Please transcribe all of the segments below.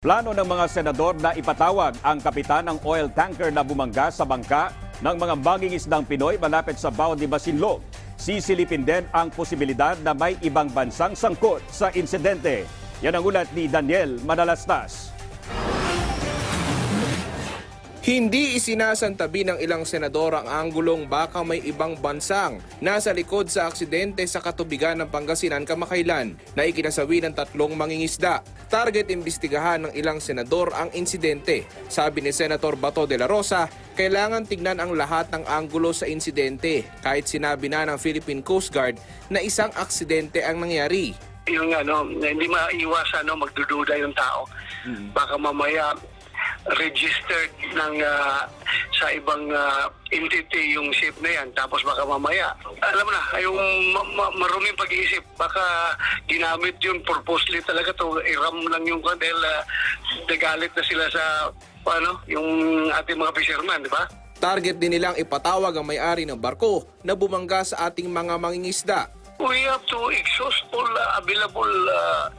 Plano ng mga senador na ipatawag ang kapitan ng oil tanker na bumangga sa bangka ng mga mangingisdang Pinoy malapit sa Bao de Masinloc. Sisilipin din ang posibilidad na may ibang bansang sangkot sa insidente. Yan ang ulat ni Daniel Manalastas. Hindi isinasantabi ng ilang senador ang anggulong baka may ibang bansang nasa likod sa aksidente sa katubigan ng Pangasinan kamakailan na ikinasawi ng tatlong mangingisda. Target imbestigahan ng ilang senador ang insidente. Sabi ni Senator Bato de la Rosa, kailangan tignan ang lahat ng anggulo sa insidente kahit sinabi na ng Philippine Coast Guard na isang aksidente ang nangyari. yung ano, hindi maiwasan no, magdududa yung tao. Baka mamaya registered ng ah, sa ibang ah, entity yung ship na yan tapos baka mamaya alam mo na yung ma- ma- maruming pag-iisip baka ginamit yun purposely talaga to iram lang yung dahil ah, nagalit na sila sa ano yung ating mga fisherman di ba? Target din nilang ipatawag ang may-ari ng barko na bumangga sa ating mga mangingisda. We have to exhaust all uh, available uh,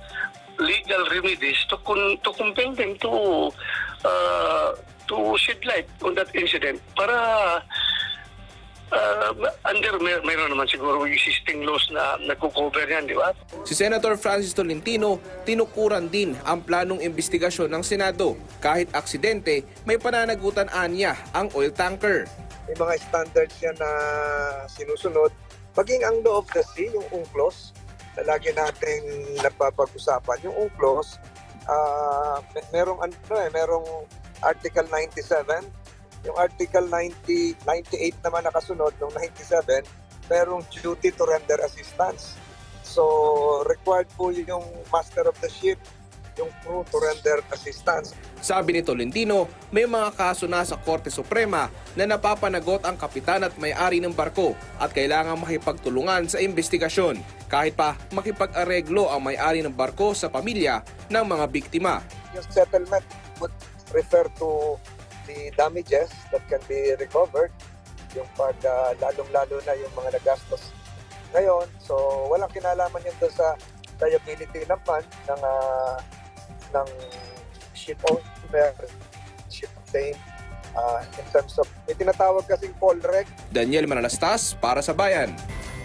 legal remedies to con- to compel them to uh, to shed light on that incident para uh, under may- mayroon naman siguro existing laws na nagko-cover yan, di ba? Si Senator Francis Tolentino tinukuran din ang planong investigasyon ng Senado. Kahit aksidente, may pananagutan anya ang oil tanker. may mga standards yan na sinusunod. Maging ang law of the sea, yung UNCLOS, na lagi nating napapag-usapan. Yung UNCLOS, ah, may- merong, ano, eh, merong Article 97. Yung Article 90, 98 naman nakasunod, nung 97, merong duty to render assistance. So, required po yung master of the ship, yung crew to render assistance. Sabi ni Tolentino, may mga kaso na sa Korte Suprema na napapanagot ang kapitan at may-ari ng barko at kailangan makipagtulungan sa investigasyon kahit pa makipag-areglo ang may-ari ng barko sa pamilya ng mga biktima. yung settlement would refer to the damages that can be recovered yung pag ah, lalong-lalo na yung mga nagastos ngayon so walang kinalaman yun doon sa liability naman ng ah, ng ship owner ship name ah, in terms of may tinatawag kasing call reg Daniel Manalastas para sa Bayan.